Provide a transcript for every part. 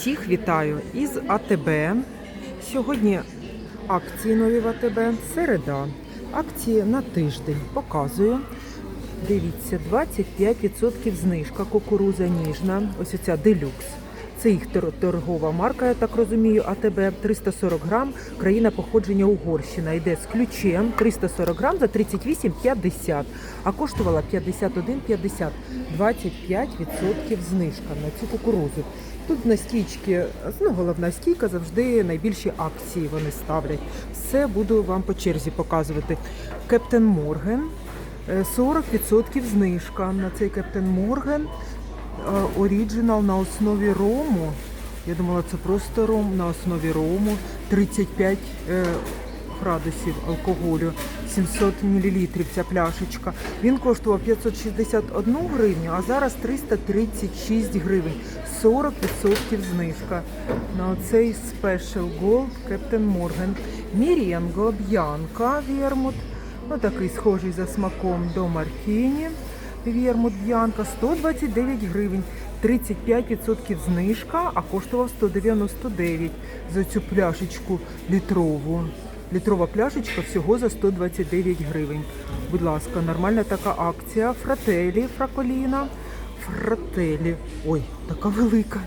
Всіх вітаю із АТБ. Сьогодні акції нові в АТБ. Середа. Акції на тиждень. Показую. Дивіться, 25% знижка. Кукуруза ніжна. Ось оця делюкс. Це їх тор- торгова марка, я так розумію, АТБ 340 грам, країна походження Угорщина. Йде з ключем 340 грам за 38,50, а коштувала 51,50. 25% знижка на цю кукурузу. Тут на стічки, ну, головна стійка завжди найбільші акції вони ставлять. Все буду вам по черзі показувати. Кептен Морген. е, 40% знижка на цей Кептен Морген. Е, Оріджинал на основі рому. Я думала, це просто ром на основі рому. 35 е, градусів алкоголю, 700 мл ця пляшечка. Він коштував 561 гривню, а зараз 336 гривень. 40% знижка на цей Special Gold Captain Morgan. Міренго Б'янка Вермут. Ну, такий схожий за смаком до Мартіні. Вірмут Б'янка 129 гривень, 35% знижка, а коштував 199 за цю пляшечку літрову. Літрова пляшечка всього за 129 гривень. Будь ласка, нормальна така акція. Фрателі, фраколіна. Фрателі. Ой, така велика.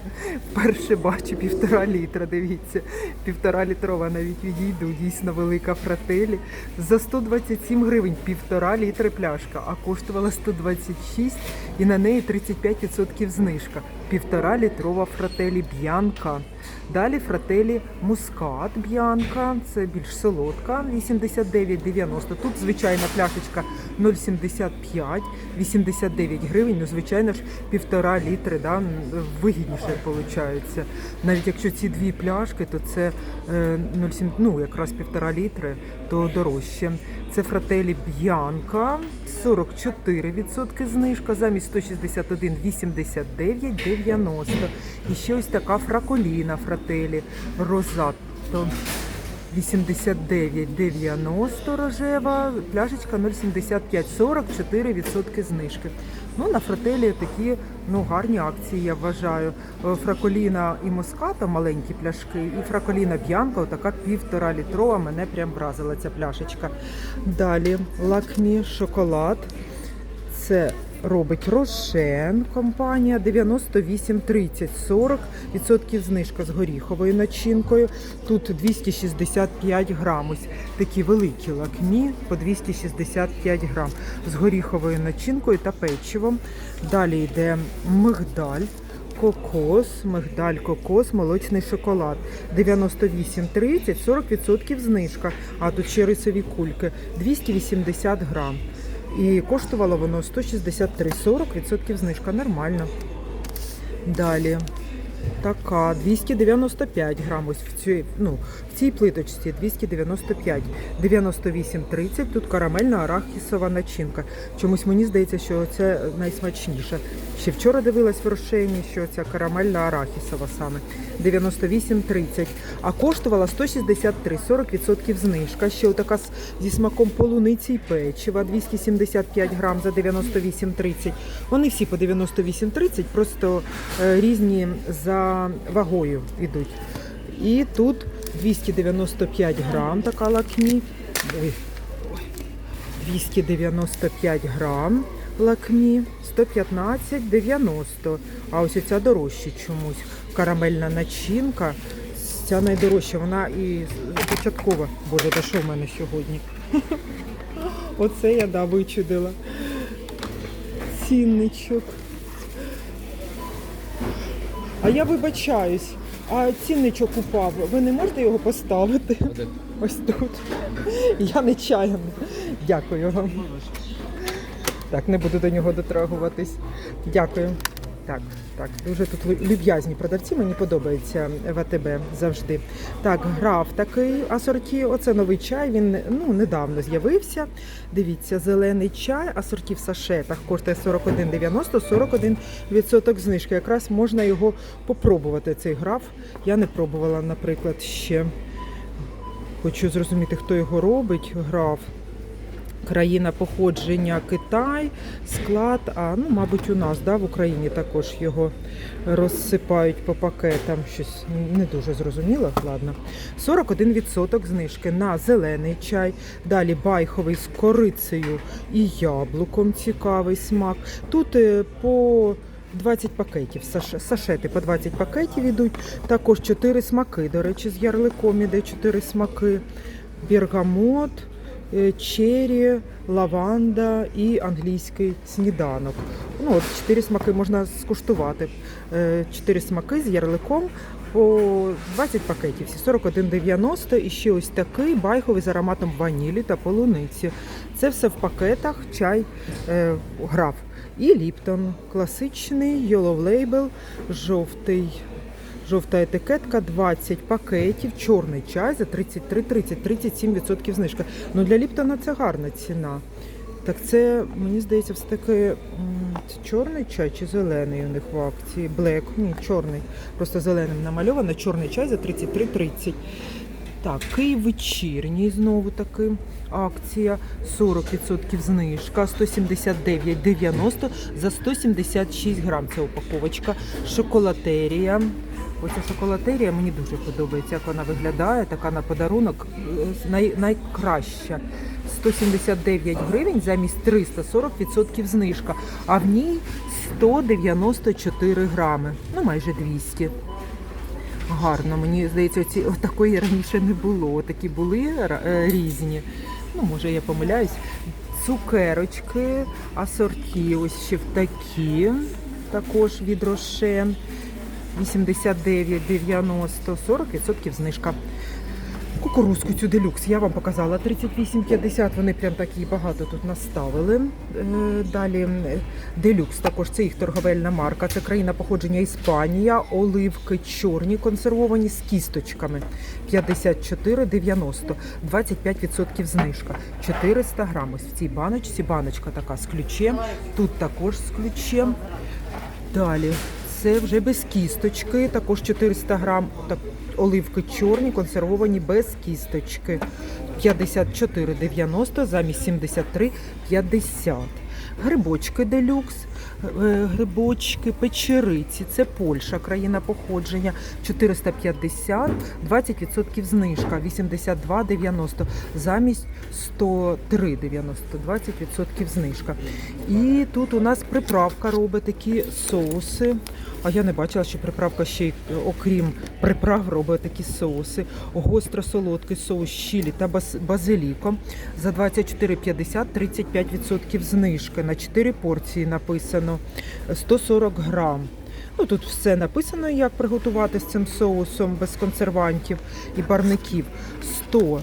Вперше бачу півтора літра. Дивіться, півтора літрова навіть відійду. Дійсно велика фрателі. За 127 гривень півтора літри пляшка, а коштувала 126 і на неї 35% знижка. Півтора літрова фрателі б'янка. Далі фрателі мускат б'янка, це більш солодка, 89,90. Тут звичайна пляшечка 0,75, 89 гривень. Ну, звичайно ж, півтора літри, да, вигідніше виходить. Навіть якщо ці дві пляшки, то це е, 0,7, ну якраз півтора літри, то дорожче. Це фрателі б'янка, 44% знижка, замість 161, 89,90. І ще ось така фраколіна фрателі розатто. 89,90 рожева, пляшечка 0,75, 44% знижки. Ну, на фрателі такі ну, гарні акції, я вважаю. Е, Фраколіна і моската маленькі пляшки, і фраколіна б'янка, отака півтора літрова, мене прям вразила ця пляшечка. Далі лакмі шоколад. Це робить Рошен компанія 98,30, 40% знижка з горіховою начинкою. Тут 265 грам. Ось такі великі лакмі по 265 грам з горіховою начинкою та печивом. Далі йде мигдаль. Кокос, мигдаль, кокос, молочний шоколад. 98,30, 40% знижка. А тут ще рисові кульки 280 грам. І коштувало воно 163, 40% знижка. Нормально. Далі. Така 295 грам ось в цій, ну, цій плиточці 295, 98,30. Тут карамельна арахісова начинка. Чомусь мені здається, що це найсмачніше. Ще вчора дивилась в Рошені, що ця карамельна арахісова саме 98,30. А коштувала 163, 40% знижка. Ще отака зі смаком полуниці і печива 275 грам за 98,30. Вони всі по 98,30, просто е, різні за вагою йдуть. І тут 295 грам така лакмі. Ой, ой. 295 грам лакмі, 115,90. А ось ця дорожча чомусь. Карамельна начинка. Ця найдорожча, вона і початкова. Боже, та що в мене сьогодні? Оце я да, вичудила. Цінничок. А я вибачаюсь, а цінничок упав. Ви не можете його поставити? Ось тут. Я нечаянно. Дякую вам. Так, не буду до нього дотрагуватись. Дякую. Так, так, дуже тут люб'язні продавці, мені подобається в АТБ завжди. Так, граф такий асорті. Оце новий чай. Він ну недавно з'явився. Дивіться, зелений чай, асорті в сашетах коштує 41,90, 41% знижки. Якраз можна його попробувати. Цей граф. Я не пробувала, наприклад, ще. Хочу зрозуміти, хто його робить. Граф. Країна походження Китай, склад, а ну, мабуть, у нас да, в Україні також його розсипають по пакетам. Щось не дуже зрозуміло. Ладно. 41% знижки на зелений чай. Далі байховий з корицею і яблуком. Цікавий смак. Тут е, по 20 пакетів, сашети по 20 пакетів ідуть. Також 4 смаки. До речі, з ярликом іде 4 смаки. Бергамот, чері, лаванда і англійський сніданок. Ну, от 4 смаки можна скуштувати. 4 смаки з ярликом по 20 пакетів, 41,90 і ще ось такий байховий з ароматом ванілі та полуниці. Це все в пакетах, чай е, граф. І Ліптон, класичний, Yellow Label, жовтий. Жовта етикетка, 20 пакетів, чорний чай за 33-30, 37% знижка. Ну для Ліптона це гарна ціна. Так це, мені здається, все таки це чорний чай чи зелений у них в акції? Блек, ні, чорний. Просто зеленим намальовано. Чорний чай за 33,30. Так, Київ вечірній знову таки акція. 40% знижка, 179,90 за 176 грам. Це упаковочка. Шоколатерія. Оця шоколатерія мені дуже подобається, як вона виглядає. Така на подарунок е, най, найкраща. 179 гривень замість 340% знижка, а в ній 194 грами, ну майже 200. Гарно, мені здається, оці, такої раніше не було. Такі були е, різні. Ну, може, я помиляюсь. Цукерочки, асорті, ось ще в такі, також від Рошен. 89,90, 40% знижка. Кукурузку цю делюкс я вам показала 38,50. Вони прям такі багато тут наставили. Е, Далі делюкс, також це їх торговельна марка. Це країна походження Іспанія, оливки чорні, консервовані з кісточками. 54,90, 25% знижка. 400 грам. Ось в цій баночці. Баночка така з ключем. Тут також з ключем. Далі це вже без кісточки, також 400 грам так, оливки чорні, консервовані без кісточки. 54,90 замість 73,50. Грибочки делюкс, грибочки, печериці. Це Польща, країна походження. 450, 20% знижка, 82,90 замість 103,90, 20% знижка. І тут у нас приправка робить такі соуси. А я не бачила, що приправка ще й, окрім приправ робить такі соуси. Гостро-солодкий соус з чилі та базиліком. За 24,50 35% знижки. На 4 порції написано 140 грам. Ну, тут все написано, як приготувати з цим соусом без консервантів і барників. 100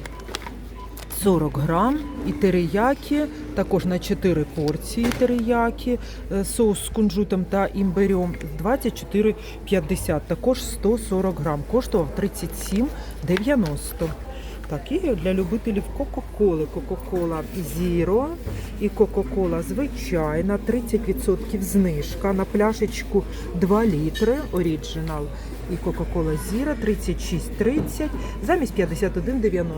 40 грам і териякі, також на 4 порції териякі, е, соус з кунжутом та імбирем 24,50, також 140 грам, коштував 37,90. Так, і для любителів Кока-Коли, Кока-Кола Зіро і Кока-Кола звичайна, 30% знижка на пляшечку 2 літри оріджинал. І Кока-Кола Зіра 36,30 замість 51,90.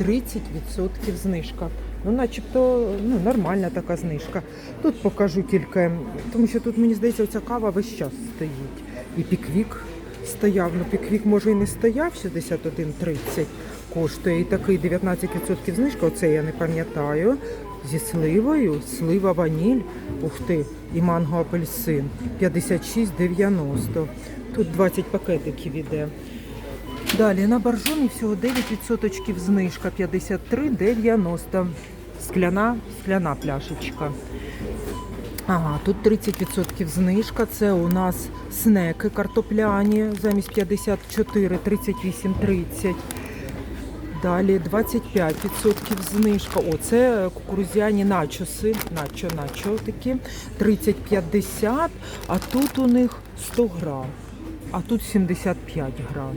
30% знижка. Ну, начебто, ну, нормальна така знижка. Тут покажу тільки, тому що тут, мені здається, ця кава весь час стоїть. І піквік стояв. Ну, піквік може і не стояв 61,30 коштує. І такий 19% знижка, оце я не пам'ятаю. Зі сливою, слива ваніль, ух ти, і манго апельсин 56,90. Тут 20 пакетиків іде. Далі на боржомі всього 9% знижка 53,90. Скляна, скляна пляшечка. Ага, тут 30% знижка. Це у нас снеки картопляні замість 54, 38,30. Далі 25% знижка. О, це кукурузяні начоси. Начо, начо такі. 30-50, а тут у них 100 грам. А тут 75 грам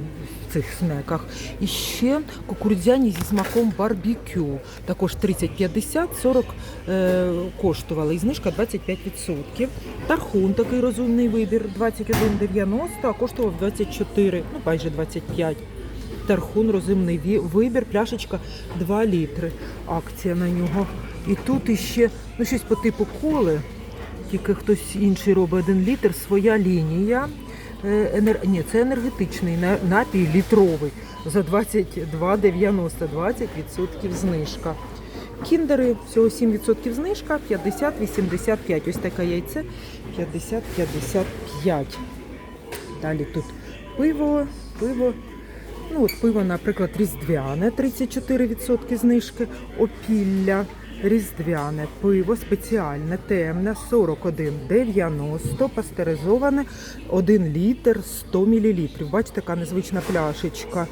в цих снеках. І ще кукурудзяні зі смаком барбекю. Також 30-50, 40 е, коштували. І знижка 25%. Тархун такий розумний вибір 21,90, а коштував 24, ну майже 25. Тархун розумний вибір, пляшечка 2 літри. Акція на нього. І тут іще ну, щось по типу коли, тільки хтось інший робить один літр, своя лінія. Е, Енер... Ні, це енергетичний напій літровий за 22,90, 20% знижка. Кіндери всього 7% знижка, 50-85. Ось таке яйце 50-55. Далі тут пиво, пиво. Ну, от пиво, наприклад, різдвяне 34% знижки, опілля, різдвяне, пиво спеціальне, темне 41,90, пастеризоване 1 літр 100 мл. Бачите, така незвична пляшечка.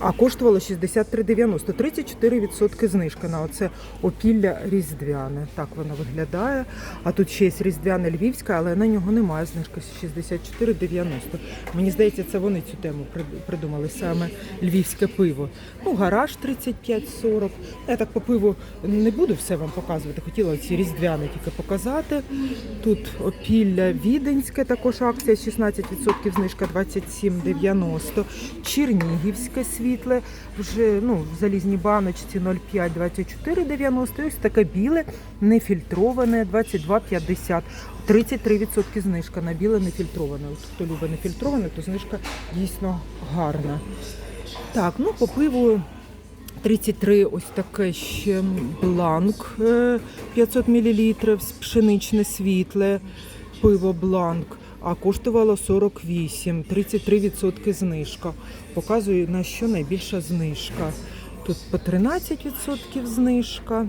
А коштувало 63,90, 34% знижка на оце опілля різдвяне. Так воно виглядає. А тут ще є різдвяне львівське, але на нього немає знижки 64,90. Мені здається, це вони цю тему придумали саме львівське пиво. Ну, гараж 35,40. Я так по пиву не буду все вам показувати. Хотіла ці різдвяне тільки показати. Тут опілля віденське, також акція 16% знижка 27,90. Чернігівське світле, вже ну, в залізній баночці 0,5 24,90. Ось таке біле, нефільтроване 22,50. 33% знижка на біле нефільтроване. От хто любить нефільтроване, то знижка дійсно гарна. Так, ну по пиву 33 ось таке ще бланк е, 500 мл, пшеничне світле, пиво бланк. А коштувало 48, 33% знижка. Показую на що найбільша знижка. Тут по 13% знижка.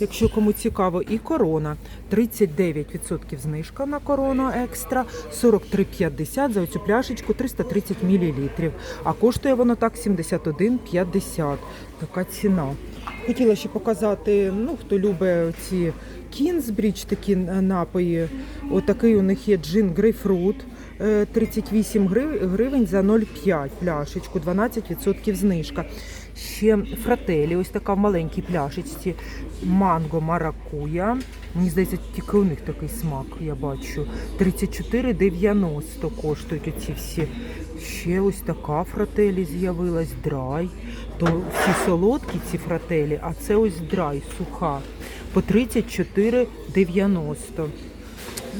Якщо кому цікаво, і корона 39% знижка на корону екстра, 43,50 за оцю пляшечку 330 мл. А коштує воно так 71,50. Така ціна. Хотіла ще показати, ну хто любить ці кінзбрідж, такі напої. Отакий у них є джин грейпфрут. е, 38 грив- гривень за 0,5 пляшечку, 12% знижка. Ще фрателі, ось така в маленькій пляшечці. Манго маракуя. Мені здається, тільки у них такий смак, я бачу. 34,90 коштують оці всі. Ще ось така фрателі з'явилась, драй. То всі солодкі ці фрателі, а це ось драй, суха. По 34,90.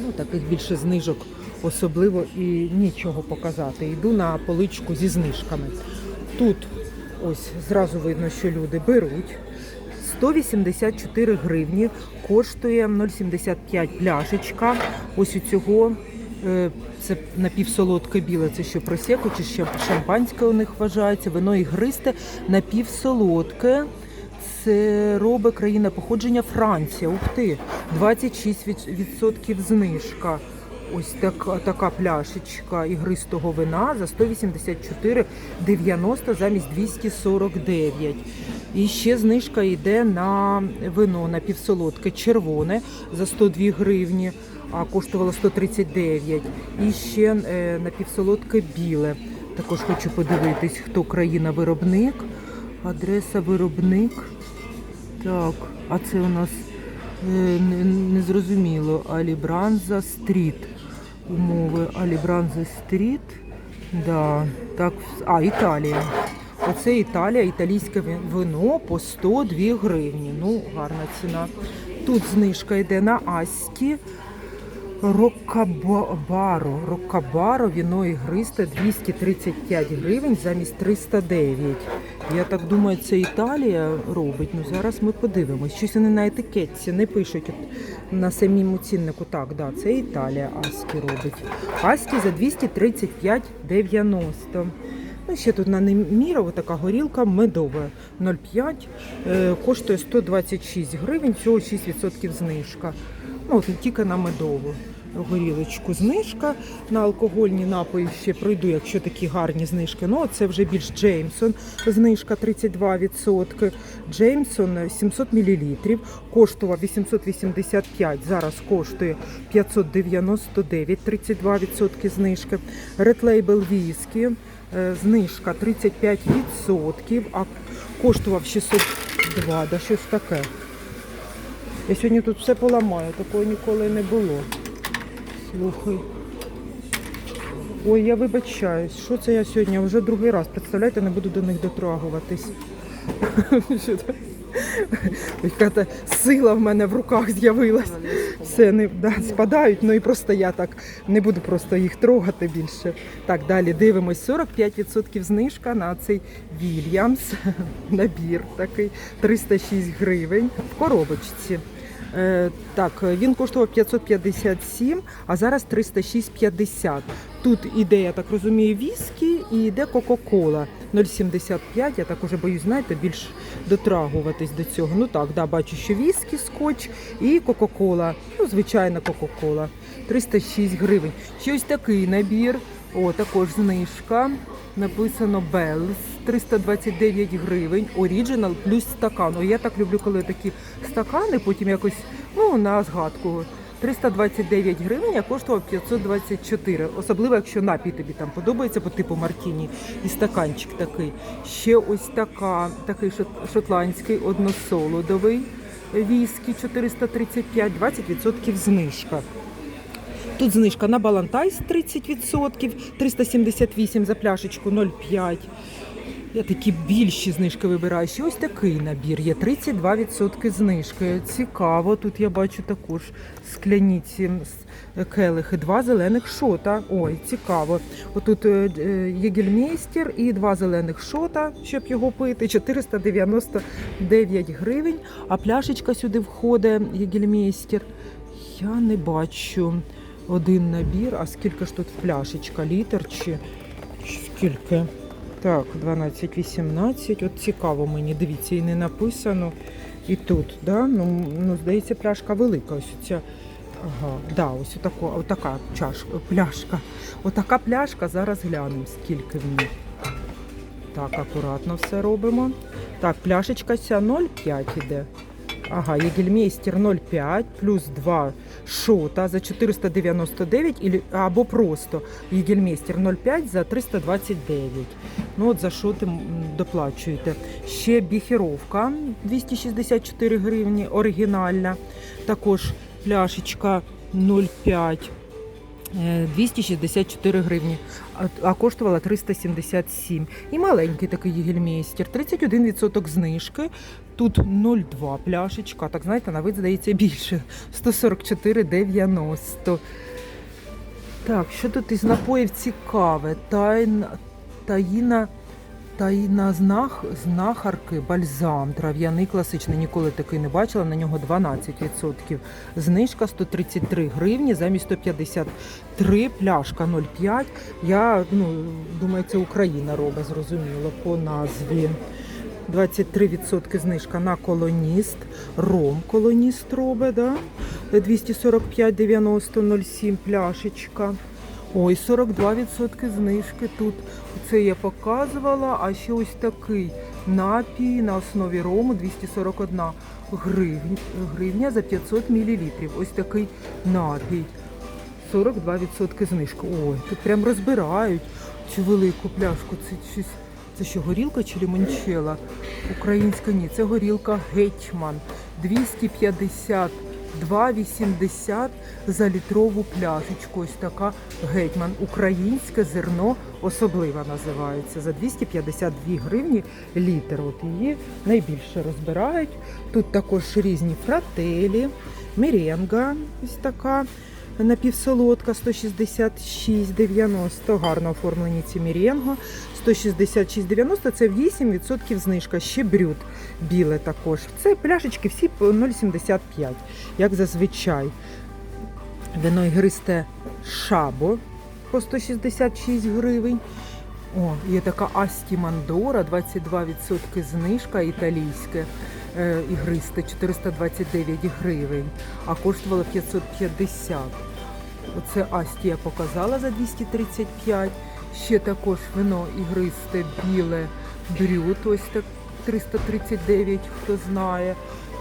Ну, таких більше знижок особливо і нічого показати. Йду на поличку зі знижками. Тут ось зразу видно, що люди беруть. 184 гривні коштує 0,75 пляшечка. Ось у цього е, це напівсолодке біле, це що просеко, чи ще шампанське у них вважається. Вино ігристе напівсолодке. Це робить країна походження Франція. Ух ти, 26% знижка. Ось така, така пляшечка ігристого вина за 184,90 замість 249. І ще знижка йде на вино на півсолодке червоне за 102 гривні, а коштувало 139. І ще е, напівсолодке біле. Також хочу подивитись, хто країна-виробник. Адреса виробник. Так, а це у нас е, не- незрозуміло. Алібранза Стріт. Умови Алібранза Стріт. Да, так, а, Італія. Оце Італія, італійське вино по 102 гривні. Ну, гарна ціна. Тут знижка йде на Асті. Рокабаро. Рокабаро, віно ігристе 235 гривень замість 309. Я так думаю, це Італія робить. Ну зараз ми подивимось. Щось вони на етикетці не пишуть на самому ціннику. Так, да, це Італія Аскі робить. Аскі за 235,90. Ну, ще тут на Немірова така горілка медова 0,5, е, коштує 126 гривень, всього 6% знижка. Ну, от тільки на медову горілочку знижка. На алкогольні напої ще пройду, якщо такі гарні знижки. Ну, це вже більш Джеймсон, знижка 32%. Джеймсон 700 мл, коштував 885, зараз коштує 599, 32% знижки. Red Label Whisky, е, знижка 35%, а коштував 602, да щось таке. Я сьогодні тут все поламаю, такого ніколи не було. Слухай. Ой, я вибачаюсь, що це я сьогодні вже другий раз. Представляєте, не буду до них дотрагуватись. Це? Сила в мене в руках з'явилась. Все не да, спадають, ну і просто я так не буду просто їх трогати більше. Так, далі дивимось. 45% знижка на цей Вільямс. Набір такий 306 гривень в коробочці. Е, так, він коштував 557, а зараз 306,50. Тут іде, я так розумію, віскі і йде Кока-Кола 0,75. Я так уже боюсь, знаєте, більш дотрагуватись до цього. Ну так, да, бачу, що віскі, скотч і Кока-Кола. Ну, звичайна Кока-Кола. 306 гривень. Ще ось такий набір. О, також знижка. Написано Bells 329 гривень. Оріджинал плюс стакан. О, я так люблю, коли такі стакани, потім якось ну, на згадку. 329 гривень, а коштував 524. Особливо, якщо напій тобі там подобається по типу Мартіні і стаканчик такий. Ще ось така, такий шотландський односолодовий віскі 435, 20% знижка. Тут знижка на Балантайс 30%, 378 за пляшечку 0,5. Я такі більші знижки вибираю. Ще ось такий набір є 32% знижки. Цікаво. Тут я бачу також скляні ці келихи, два зелених шота. Ой, цікаво. Отут е, е, єгельмейстер і два зелених шота, щоб його пити. 499 гривень. А пляшечка сюди входить єгельмейстер. Я не бачу один набір. А скільки ж тут пляшечка? Літр чи скільки? Так, 12-18. От цікаво мені, дивіться, і не написано. І тут, да? ну, ну, здається, пляшка велика. Ось ця. Ага, да, ось отако, отака чашка, пляшка. Отака пляшка, зараз глянемо, скільки в ній. Так, акуратно все робимо. Так, пляшечка ця 0,5 іде. Ага, Єгельмейстер 0,5 плюс 2 шота за 499 або просто Єгельмейстер 0,5 за 329. Ну от за шоти м, доплачуєте. Ще біхіровка 264 гривні, оригінальна. Також пляшечка 0,5. е, 264 гривні, а, коштувала 377. І маленький такий єгельмейстер, 31% знижки. Тут 0,2 пляшечка, так знаєте, на вид здається більше. 144,90. Так, що тут із напоїв цікаве? Тайна, таїна, таїна знах, знахарки, бальзам, трав'яний класичний. Ніколи такий не бачила, на нього 12%. Знижка 133 гривні, замість 153, пляшка 0,5. Я ну, думаю, це Україна робить, зрозуміло, по назві. 23% знижка на колоніст. Ром колоніст робить, да? 245,90 07 пляшечка. Ой, 42% знижки тут. Це я показувала. А ще ось такий напій на основі рому 241 гривня, гривня за 500 мл. Ось такий напій. 42% знижки. Ой, тут прям розбирають цю велику пляшку. Це щось. Це що, горілка чи лімончела? Українська ні, це горілка Гетьман. 252,80 за літрову пляшечку. Ось така Гетьман. Українське зерно особливо називається. За 252 гривні літр. От її найбільше розбирають. Тут також різні фрателі, меренга ось така. Напівсолодка 166,90. Гарно оформлені ці меренго. 166,90 це 8% знижка. Ще брюд біле також. Це пляшечки всі 0,75, як зазвичай. Вино ігристе шабо по 166 гривень. О, є така Асті Мандора, 22% знижка італійське. Е, ігристе 429 гривень, а коштувало 550. Оце Асті я показала за 235. Ще також вино ігристе біле брют, ось так 339, хто знає.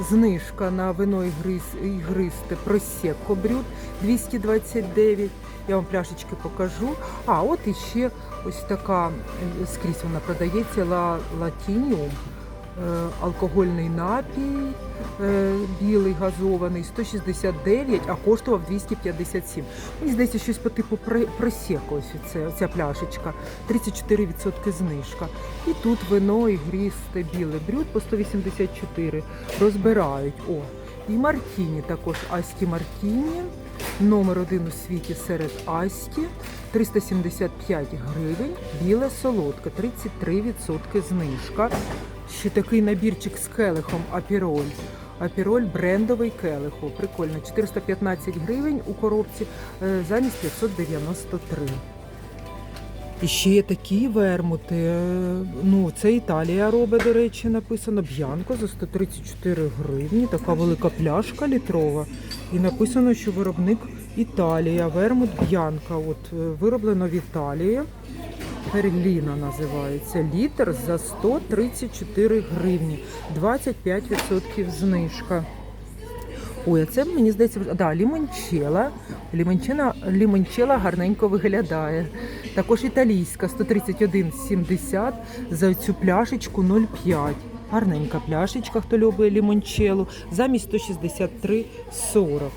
Знижка на вино ігрис, ігристе просекко брют 229. Я вам пляшечки покажу. А от іще ось така е, скрізь вона продається ла, латініум. Алкогольний напій. е, Білий газований 169, а коштував 257. Мені здається, щось по типу просеку ця пляшечка. 34% знижка. І тут вино ігристе біле брюд по 184. Розбирають. О, і Мартіні також Асті Мартіні. Номер один у світі серед Асті. 375 гривень. Біле солодке, 33% знижка. Ще такий набірчик з келихом Апіроль. Апіроль брендовий келиху. Прикольно. 415 гривень у коробці е, замість 593. І ще є такі вермути. е, Ну, це Італія робить, до речі, написано Б'янко за 134 гривні. Така велика пляшка літрова. І написано, що виробник Італія. Вермут Б'янка. От е, вироблено в Італії. Перліна називається. Літр за 134 гривні. 25% знижка. Ой, а це мені здається, да, лімончела. Лімончела, лімончела гарненько виглядає. Також італійська 131,70 за цю пляшечку 0,5. Гарненька пляшечка, хто любить лімончелу, замість 163,40.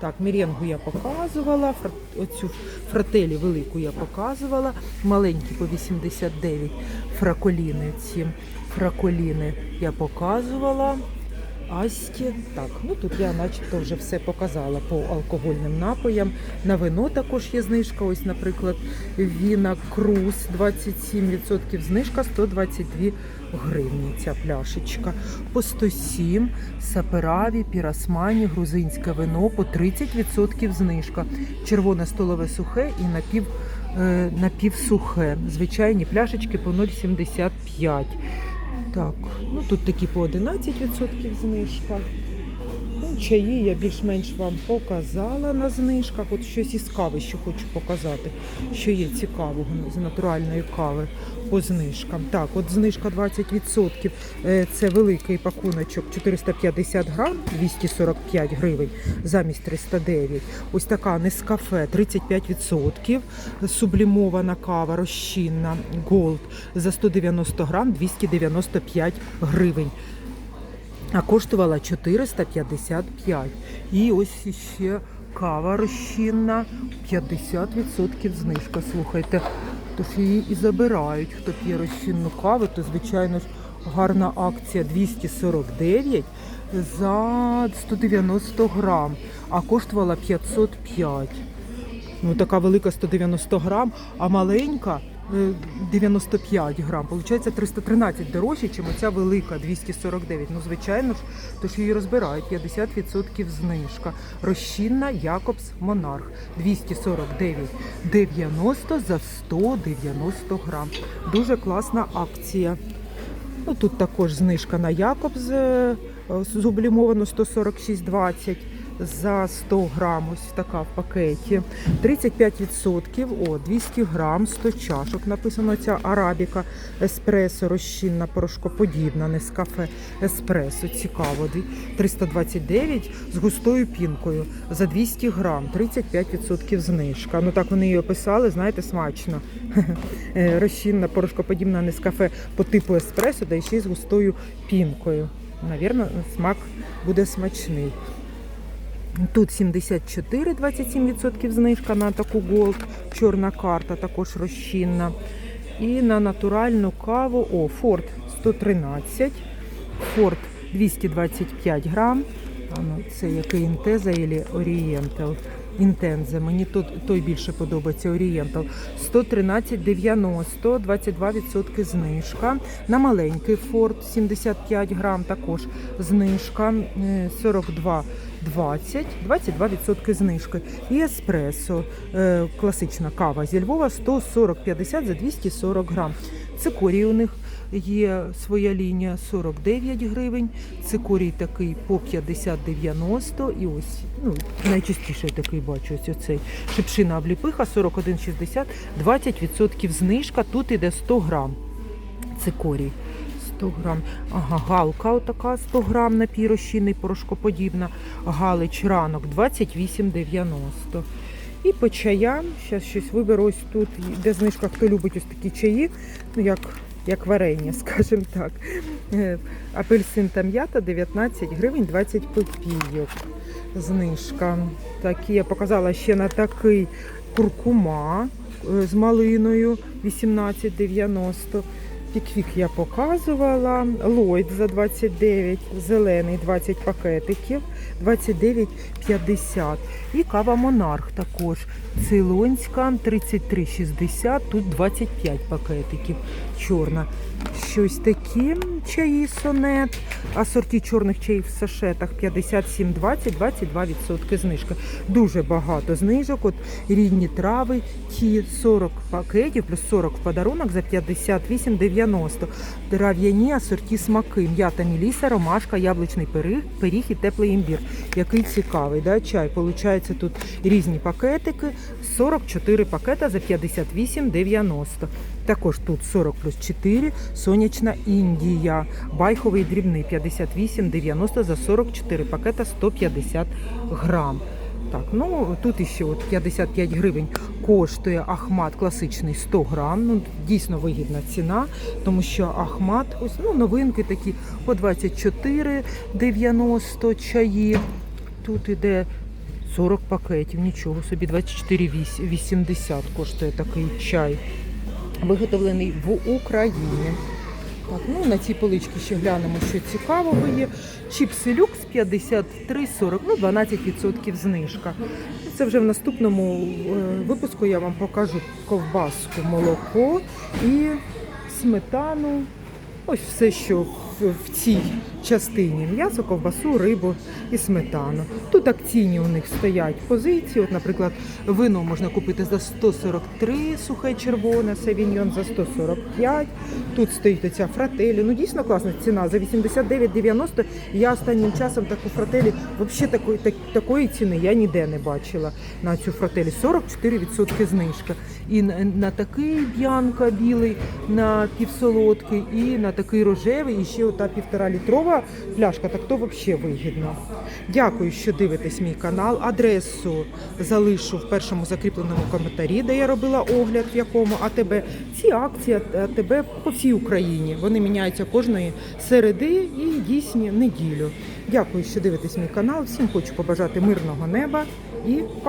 Так, меренгу я показувала, оцю фрателі велику я показувала, маленькі по 89 фраколіни. Ці фраколіни я показувала. Асті. Так, ну тут я начебто вже все показала по алкогольним напоям. На вино також є знижка. Ось, наприклад, Віна Круз 27% знижка 122 гривні. Ця пляшечка. По 107 Сапераві, Пірасмані, грузинське вино по 30% знижка. Червоне столове сухе і напів, е, напівсухе. Звичайні пляшечки по 0,75. Так, ну тут такі по 11% знижка. Чаї я більш-менш вам показала на знижках. От щось із кави ще хочу показати, що є цікавого з натуральної кави по знижкам. Так, от знижка 20%. Е, Це великий пакуночок 450 грам, 245 гривень замість 309. Ось така Нескафе 35%. Сублімована кава розчинна Gold за 190 грам 295 гривень. А коштувала 455. І ось ще кава розчинна, 50% знижка. Слухайте, тож її і забирають. Хто п'є розчинну каву, то звичайно ж гарна акція 249 за 190 грам, а коштувала 505. Ну, така велика 190 грам, а маленька 95 грам. Получається 313 дорожче, ніж оця велика 249. Ну, звичайно ж, тож її розбирають 50% знижка. Розчинна Якобс Монарх 249,90 за 190 грам. Дуже класна акція. Ну, тут також знижка на Якобс е, зублімовано 146,20 за 100 грам, ось така в пакеті. 35%, о, 200 грам, 100 чашок. Написано ця арабіка, еспресо, розчинна, порошкоподібна, не з кафе еспресо. Цікаво. 329 з густою пінкою за 200 грам, 35% знижка. Ну так вони її описали, знаєте, смачно. Е, Розчинна, порошкоподібна, не з кафе по типу еспресо, да ще й з густою пінкою. Навірно, смак буде смачний. Тут 74, 27% знижка на таку голд, чорна карта, також розчинна. І на натуральну каву, о, Форд 113, Форд 225 грам. Ну, це який інтеза або Орієнтал. Інтензе. Мені тут той більше подобається Орієнтал. 113,90, 22% знижка. На маленький Форд 75 грам також знижка. е, 42 20, 22% знижки. І еспресо, е, класична кава зі Львова 140,50 за 240 грам. Цикорій у них є своя лінія 49 гривень. Цикорій такий по 50-90 і ось ну, найчастіше я такий бачу ось оцей. Шипшина обліпиха 41,60, 20% знижка. Тут іде 100 грам. Цикорій. 100 грам. Ага, галка отака 100 грам напій розчинний, порошкоподібна. Галич ранок 28,90. І по чаям, зараз щось виберу ось тут, де знижка, хто любить ось такі чаї, ну як як варення, скажімо так. Е, Апельсин та м'ята 19 гривень 20 копійок. Знижка. Такі я показала ще на такий куркума е, з малиною 18,90. Піквік я показувала. Лойд за 29, зелений 20 пакетиків, 29,50. І кава Монарх також. Цейлонська 33,60, тут 25 пакетиків. Чорна. Щось такі чаї сонет. Асорті чорних чаїв в сашетах 57,20, 22% знижка. Дуже багато знижок. От рідні трави, ті 40 пакетів, плюс 40 в подарунок за 58,90. Трав'яні асорті смаки, м'ята міліса, ромашка, яблучний пиріг, пиріг і теплий імбір. Який цікавий, да? чай. Получається тут різні пакетики, 44 пакета за 58,90. Також тут 40 плюс 4, сонячна Індія, байховий дрібний 58,90 за 44 пакета 150 грам. Так, ну тут іще от 55 гривень коштує Ахмат класичний 100 грам. Ну дійсно вигідна ціна, тому що Ахмат, ось ну новинки такі по 24,90 чаї. Тут іде 40 пакетів, нічого собі, 24,80 коштує такий чай. Виготовлений в Україні. Так, ну на цій поличці ще глянемо, що цікавого є. Чіпси люкс 53,40, ну 12% знижка. Це вже в наступному е, випуску я вам покажу ковбаску, молоко і сметану. Ось все, що в, цій частині м'ясо, ковбасу, рибу і сметану. Тут акційні у них стоять позиції. От, наприклад, вино можна купити за 143 сухе червоне, савіньйон за 145. Тут стоїть оця фрателі. Ну дійсно класна ціна. За 89,90 я останнім часом таку фрателі, взагалі такої, так, такої ціни я ніде не бачила на цю фрателі. 44% знижка. І на, такий б'янка білий, на півсолодкий, і на такий рожевий, і ще ота півтора літрова пляшка, так то взагалі вигідно. Дякую, що дивитесь мій канал. Адресу залишу в першому закріпленому коментарі, де я робила огляд, в якому АТБ. Ці акції АТБ по всій Україні. Вони міняються кожної середи і дійсні неділю. Дякую, що дивитесь мій канал. Всім хочу побажати мирного неба і пока.